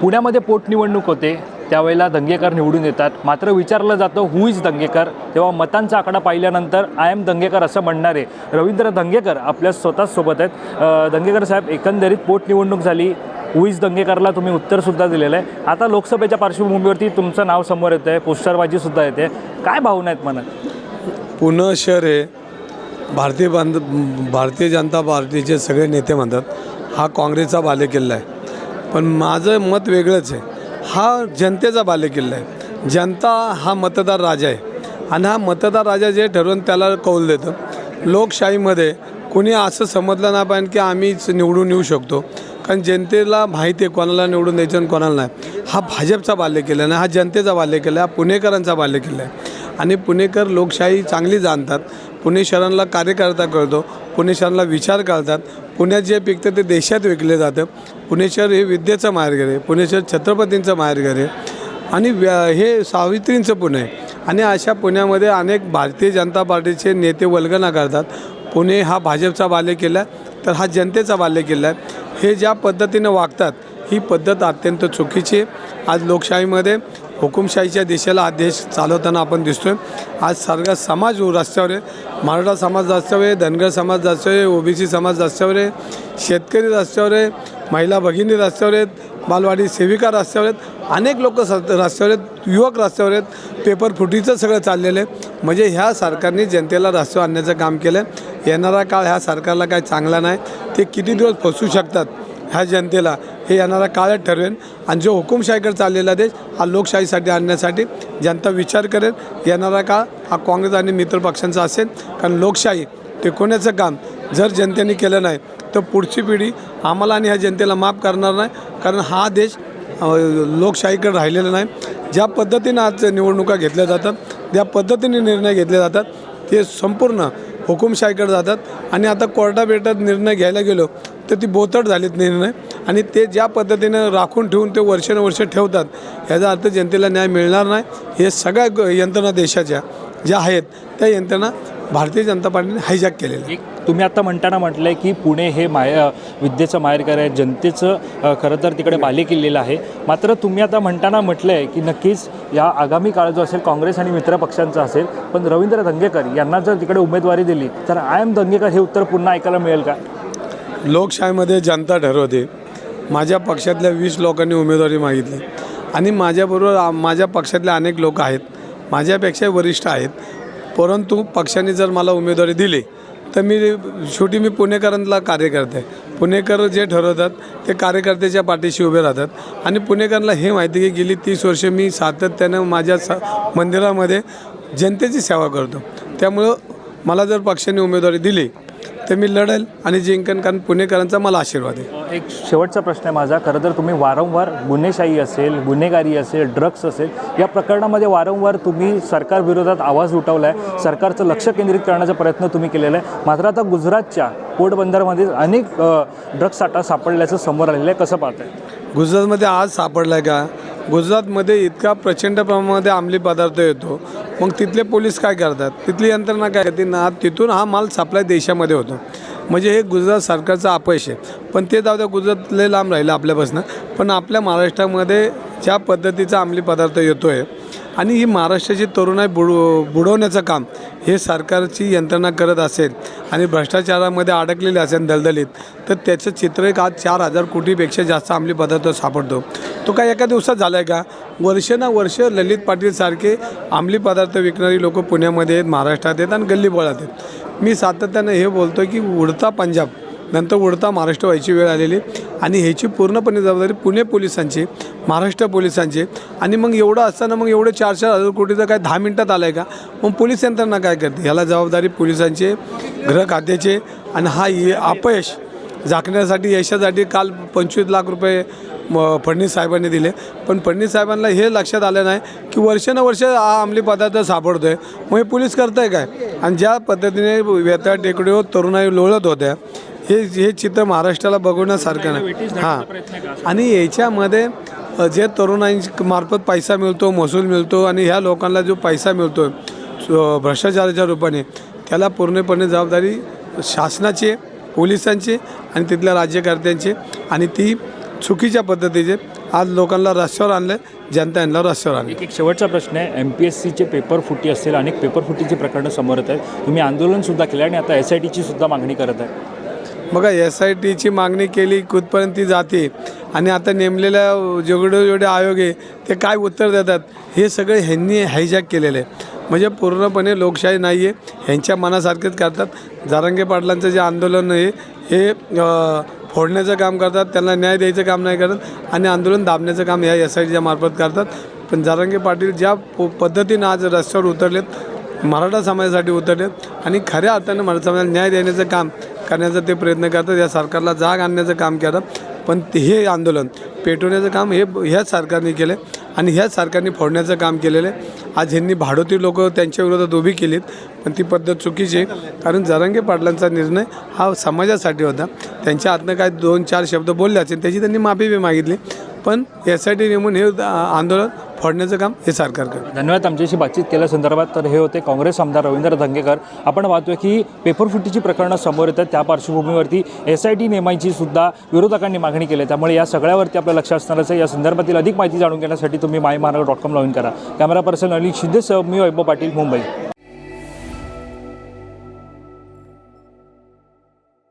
पुण्यामध्ये पोटनिवडणूक होते त्यावेळेला दंगेकर निवडून येतात. मात्र विचारलं जातं हु इज दंगेकर? तेव्हा मतांचा आकडा पाहिल्यानंतर आय एम दंगेकर असं म्हणणारे रवींद्र दंगेकर आपल्या स्वतःच सोबत आहेत. दंगेकर साहेब एकंदरीत पोटनिवडणूक झाली. हु इज दंगेकरला तुम्ही उत्तरसुद्धा दिलेलं आहे. आता लोकसभेच्या पार्श्वभूमीवरती तुमचं नाव समोर येतं आहे पोस्टरबाजीसुद्धा येते. काय भावना आहेत मनात? पुणे शहर हे भारतीय बांध भारतीय जनता पार्टीचे सगळे नेते म्हणतात हा काँग्रेसचा बालेकिल्ला आहे. पण माझं मत वेगळंच आहे. हा जनतेचा बालेकिल्ला आहे. जनता हा मतदार राजा आहे. आणि हा मतदार राजा जे ठरवून त्याला कौल देतं. लोकशाहीमध्ये कोणी असं समजलं नाही पाहिजे की आम्हीच निवडून येऊ शकतो. कारण जनतेला माहिती आहे कोणाला निवडून द्यायचं आणि कोणाला नाही. हा भाजपचा बाल्यकिल्ला नाही हा जनतेचा बाल्यकिल्ला हा पुणेकरांचा बाल्यकिल्ला आहे. आणि पुणेकर लोकशाही चांगली जाणतात. पुणे शहरांना कार्यकर्ता कळतो. पुणे शहराला विचार करतात. पुण्यात जे पिकतं ते देशात विकले जातं. पुणे शहर हे विद्येचं माहेरघर आहे. पुणे शहर छत्रपतींचं माहेरघर आहे. आणि व्या हे सावित्रींचं पुणे आहे. आणि अशा पुण्यामध्ये अनेक भारतीय जनता पार्टीचे नेते वल्गना करतात. पुणे हा भाजपचा बालेकिल्ला आहे. तर हा जनतेचा बालेकिल्ला आहे. हे ज्या पद्धतीनं वागतात ही पद्धत अत्यंत चुकीची आहे. आज लोकशाहीमध्ये हुकुमशाहीच्या दिशेला हा देश चालवताना आपण दिसतोय. आज सगळा समाज रस्त्यावर आहे. मराठा समाज रस्त्यावर आहे धनगर समाज रस्त्यावर आहे ओबीसी समाज रस्त्यावर आहे शेतकरी रस्त्यावर आहे महिला भगिनी रस्त्यावर आहेत बालवाडी सेविका रस्त्यावर आहेत अनेक लोक रस्त्यावर आहेत युवक रस्त्यावर आहेत. पेपर फुटीचं सगळं चाललेलं आहे. म्हणजे ह्या सरकारने जनतेला रस्त्यावर आणण्याचं काम केलं आहे येणारा काळ ह्या सरकारला काय चांगला नाही. ते किती दिवस फसू शकतात ह्या जनतेला? हे येणारा काळच ठरवेन आणि जो हुकुमशाहीकडे चाललेला देश हा लोकशाहीसाठी आणण्यासाठी जनता विचार करेल. येणारा काळ हा काँग्रेस आणि मित्र पक्षांचा असेल. कारण लोकशाही टिकवण्याचं काम जर जनतेने केलं नाही तर पुढची पिढी आम्हाला आणि ह्या जनतेला माफ करणार नाही. कारण हा देश लोकशाहीकडे राहिलेला नाही. ज्या पद्धतीनं आज निवडणुका घेतल्या जातात ज्या पद्धतीने निर्णय घेतले जातात ते संपूर्ण हुकुमशाहीकडे जातात. आणि आता कोर्टाबेटात निर्णय घ्यायला गेलो तर ती बोथट झालीत निर्णय. आणि ते ज्या पद्धतीनं राखून ठेवून ते वर्षानुवर्ष ठेवतात याचा अर्थ जनतेला न्याय मिळणार नाही. हे सगळ्या ग- यंत्रणा देशाच्या ज्या आहेत त्या यंत्रणा भारतीय जनता पार्टीने हायजॅक. एक तुम्ही आता म्हणताना म्हटलंय की पुणे हे माय विद्येचं माहेरघर आहे जनतेचं खरं तर तिकडे बालेकिल्लेलं आहे. मात्र तुम्ही आता म्हणताना म्हटलंय की नक्कीच या आगामी काळ जो असेल काँग्रेस आणि मित्र पक्षांचा असेल पण रवींद्र दंगेकर यांना जर तिकडे उमेदवारी दिली तर आय एम दंगेकर हे उत्तर पुन्हा ऐकायला मिळेल का? लोकशाहीमध्ये जनता ठरवते. माझ्या पक्षातल्या वीस लोकांनी उमेदवारी मागितली. आणि माझ्याबरोबर माझ्या पक्षातले अनेक लोक आहेत. माझ्यापेक्षा वरिष्ठ आहेत. परंतु पक्षाने जर मला उमेदवारी दिली तर मी शेवटी मी पुणेकरांना कार्यकर्ते. पुणेकर जे ठरवतात ते कार्यकर्त्याच्या पाठीशी उभे राहतात. आणि पुणेकरांना हे माहिती की गेली तीस वर्ष मी सातत्यानं माझ्या स मंदिरामध्ये जनतेची सेवा करतो. त्यामुळं मला जर पक्षाने उमेदवारी दिली तर मी लढेल आणि जिंकन कारण पुणेकरांचा मला आशीर्वाद आहे. एक शेवटचा प्रश्न आहे माझा. खरं तर तुम्ही वारंवार गुन्हेशाही असेल गुन्हेगारी असेल ड्रग्स असेल या प्रकरणामध्ये वारंवार तुम्ही सरकारविरोधात आवाज उठवला आहे सरकारचं लक्ष केंद्रित करण्याचा प्रयत्न तुम्ही केलेला आहे. मात्र आता गुजरातच्या पोटबंदरमध्ये अनेक ड्रग्स साठा सापडल्याचं समोर आलेलं आहे. कसं पाहत आहे गुजरातमध्ये आज सापडला आहे का? गुजरातमध्ये इतका प्रचंड प्रमाणामध्ये अंमली पदार्थ येतो. मग तिथले पोलीस काय करतात? तिथली यंत्रणा काय करते? ना तिथून हा माल सप्लाय देशामध्ये होतो. म्हणजे हे गुजरात सरकारचं अपयश आहे. पण ते जाऊ द्या गुजरातले लांब राहिलं आपल्यापासून. पण आपल्या महाराष्ट्रामध्ये ज्या पद्धतीचा अंमली पदार्थ येतो आहे आणि ही महाराष्ट्राची तरुणाई बुड बुडवण्याचं काम हे सरकारची यंत्रणा करत असेल आणि भ्रष्टाचारामध्ये अडकलेले असेल दलदलीत तर त्याचं चित्र एक आज चार हजार कोटीपेक्षा जास्त अंमली पदार्थ सापडतो. तो काय एका दिवसात झाला आहे का? वर्ष ना वर्ष ललित पाटीलसारखे अंमली पदार्थ विकणारी लोक पुण्यामध्ये आहेत महाराष्ट्रात आहेत आणि गल्लीबळात आहेत. मी सातत्यानं हे बोलतो की उडता पंजाब नंतर उडता महाराष्ट्र व्हायची वेळ आलेली. आणि ह्याची पूर्णपणे जबाबदारी पुणे पोलिसांची महाराष्ट्र पोलिसांची. आणि मग एवढं असताना मग एवढे चार चार हजार कोटीचं काय दहा मिनटात आलं आहे का? मग पोलीस यंत्रणा काय करते? ह्याला जबाबदारी पोलिसांचे गृह खात्याचे आणि हा ये अपयश झाकण्यासाठी यशासाठी काल पंचवीस लाख रुपये म फडणवीस साहेबांनी दिले. पण फडणवीस साहेबांना हे लक्षात आलं नाही की वर्षानुवर्ष हा अंमली पदार्थ सापडतो आहे मग हे पोलीस करत आहे काय? आणि ज्या पद्धतीने व्यथा टेकडीवर तरुणाई लोळत होत्या हे हे चित्र महाराष्ट्राला बघवण्यासारखं नाही. हां. आणि याच्यामध्ये जे तरुणांच्या मार्फत पैसा मिळतो महसूल मिळतो आणि ह्या लोकांना जो पैसा मिळतो भ्रष्टाचाराच्या रूपाने त्याला पूर्णपणे जबाबदारी शासनाची आहे, पोलिसांची आणि तिथल्या राज्यकर्त्यांची आणि ती चुकीच्या पद्धतीचे आज लोकांना रस्त्यावर आणले जनता यांना रस्त्यावर आणले एक शेवटचा प्रश्न आहे. एम पी एस सीचे पेपर फुटी असतील अनेक पेपर फुटीची प्रकरणं समोर येत आहेत. तुम्ही आंदोलनसुद्धा केलं आणि आता एस आय टीची सुद्धा मागणी करत आहे. बघा एस आय टीची मागणी केली कुठपर्यंत ती जाते? आणि आता नेमलेल्या जेवढे जेवढे आयोग आहे ते काय उत्तर देतात? हे सगळे ह्यांनी हायजॅक केलेलं. आहे म्हणजे पूर्णपणे लोकशाही नाही आहे ह्यांच्या मनासारखेच करतात. जारंगे पाटलांचं जे आंदोलन आहे हे फोडण्याचं काम करतात त्यांना न्याय द्यायचं काम नाही करत आणि आंदोलन दाबण्याचं काम ह्या एस आय टीच्या मार्फत करतात. पण जारंगे पाटील ज्या पद्धतीनं आज रस्त्यावर उतरलेत मराठा समाजासाठी उतरलेत आणि खऱ्या अर्थानं मराठा समाजाला न्याय देण्याचं काम करण्याचा ते प्रयत्न करतात या सरकारला जाग आणण्याचं काम केलं पण ते हे आंदोलन पेटवण्याचं काम हे ह्याच सरकारने केलं आणि ह्याच सरकारने फोडण्याचं काम केलेलं आहे. आज ह्यांनी भाडोती लोक त्यांच्या विरोधात उभी केलीत पण ती पद्धत चुकीची आहे. कारण जरांगे पाटलांचा निर्णय हा समाजासाठी होता. त्यांच्या हातनं काय दोन चार शब्द बोलले असेल त्याची त्यांनी माफी बी मागितली. पण यासाठी नेमून हे आंदोलन फोडण्याचं काम हे सरकार करतं. धन्यवाद आमच्याशी बातचीत केल्या संदर्भात. तर हे होते काँग्रेस आमदार रवींद्र धंगेकर. आपण पाहतोय की पेपरफुटीची प्रकरणं समोर येतात. त्या पार्श्वभूमीवरती एस आय टी नेमायची सुद्धा विरोधकांनी मागणी केली. आहे त्यामुळे या सगळ्यावरती आपलं लक्ष असणारच आहे या संदर्भातील अधिक माहिती जाणून घेण्यासाठी तुम्ही my Maharashtra dot com log in करा. कॅमेरा पर्सन अली शिंदेसह मी वैभव पाटील मुंबई.